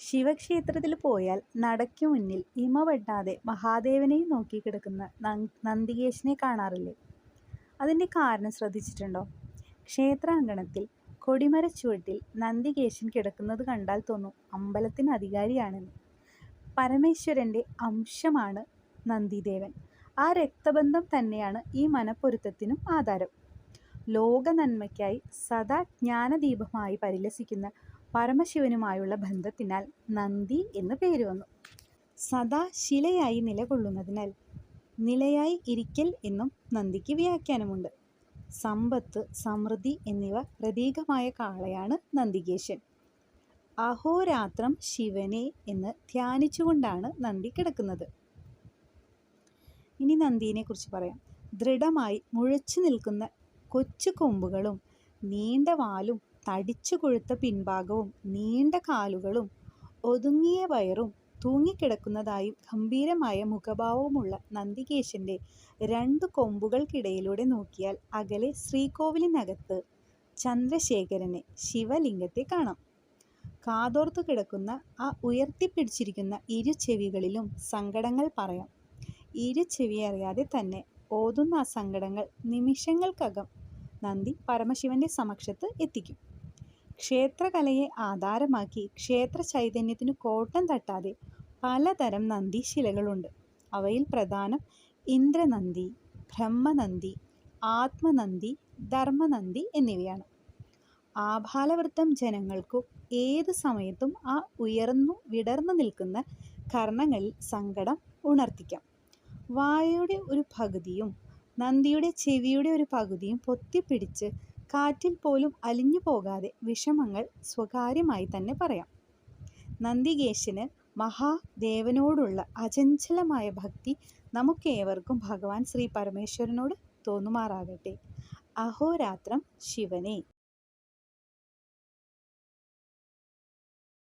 ശിവക്ഷേത്രത്തിൽ പോയാൽ നടയ്ക്കു മുന്നിൽ ഇമ വെട്ടാതെ മഹാദേവനെയും നോക്കി കിടക്കുന്ന നന്ദികേശനെ കാണാറില്ലേ? അതിന്റെ കാരണം ശ്രദ്ധിച്ചിട്ടുണ്ടോ? ക്ഷേത്രാങ്കണത്തിൽ കൊടിമരച്ചുവട്ടിൽ നന്ദികേശൻ കിടക്കുന്നത് കണ്ടാൽ തോന്നും അമ്പലത്തിന് അധികാരിയാണെന്ന്. പരമേശ്വരന്റെ അംശമാണ് നന്ദിദേവൻ. ആ രക്തബന്ധം തന്നെയാണ് ഈ മനപ്പൊരുത്തത്തിനും ആധാരം. ലോക നന്മയ്ക്കായി സദാ ജ്ഞാനദീപമായി പരിലസിക്കുന്ന പരമശിവനുമായുള്ള ബന്ധത്തിനാൽ നന്ദി എന്ന് പേര് വന്നു. സദാ ശിലയായി നിലകൊള്ളുന്നതിനാൽ നിലയായി ഇരിക്കൽ എന്നും നന്ദിക്ക് വ്യാഖ്യാനമുണ്ട്. സമ്പത്ത് സമൃദ്ധി എന്നിവ പ്രതീകമായ കാളയാണ് നന്ദികേശൻ. അഹോരാത്രം ശിവനെ എന്ന് ധ്യാനിച്ചുകൊണ്ടാണ് നന്ദി കിടക്കുന്നത്. ഇനി നന്ദിയെ കുറിച്ച് പറയാം. ദൃഢമായി മുഴച്ചു നിൽക്കുന്ന കൊച്ചു കൊമ്പുകളും നീണ്ട വാലും തടിച്ചു കൊഴുത്ത പിൻഭാഗവും നീണ്ട കാലുകളും ഒതുങ്ങിയ വയറും തൂങ്ങിക്കിടക്കുന്നതായും ഗംഭീരമായ മുഖഭാവവുമുള്ള നന്ദികേശന്റെ രണ്ട് കൊമ്പുകൾക്കിടയിലൂടെ നോക്കിയാൽ അകലെ ശ്രീകോവിലിനകത്ത് ചന്ദ്രശേഖരനെ ശിവലിംഗത്തെ കാണാം. കാതോർത്തു കിടക്കുന്ന ആ ഉയർത്തിപ്പിടിച്ചിരിക്കുന്ന ഇരു ചെവികളിലും സങ്കടങ്ങൾ പറയാം. ഇരു ചെവി അറിയാതെ തന്നെ ഓതുന്ന ആ സങ്കടങ്ങൾ നിമിഷങ്ങൾക്കകം നന്ദി പരമശിവന്റെ സമക്ഷത്ത് എത്തിക്കും. ക്ഷേത്രകലയെ ആധാരമാക്കി ക്ഷേത്ര ചൈതന്യത്തിനു കോട്ടം തട്ടാതെ പലതരം നന്ദിശിലകളുണ്ട് അവയിൽ പ്രധാനം ഇന്ദ്രനന്ദി ബ്രഹ്മനന്ദി ആത്മനന്ദി ധർമ്മനന്ദി എന്നിവയാണ്. ആഭാലവൃത്തം ജനങ്ങൾക്കു ഏത് സമയത്തും ആ ഉയർന്നു വിടർന്നു നിൽക്കുന്ന കർണങ്ങളിൽ സങ്കടം ഉണർത്തിക്കാം. വായയുടെ ഒരു പകുതിയും നന്ദിയുടെ ചെവിയുടെ ഒരു പകുതിയും പൊത്തിപ്പിടിച്ച് കാറ്റിൽ പോലും അലിഞ്ഞു പോകാതെ വിഷമങ്ങൾ സ്വകാര്യമായി തന്നെ പറയാം. നന്ദികേശന് മഹാദേവനോടുള്ള അചഞ്ചലമായ ഭക്തി നമുക്കേവർക്കും ഭഗവാൻ ശ്രീ പരമേശ്വരനോട് തോന്നുമാറാകട്ടെ. അഹോരാത്രം ശിവനെ.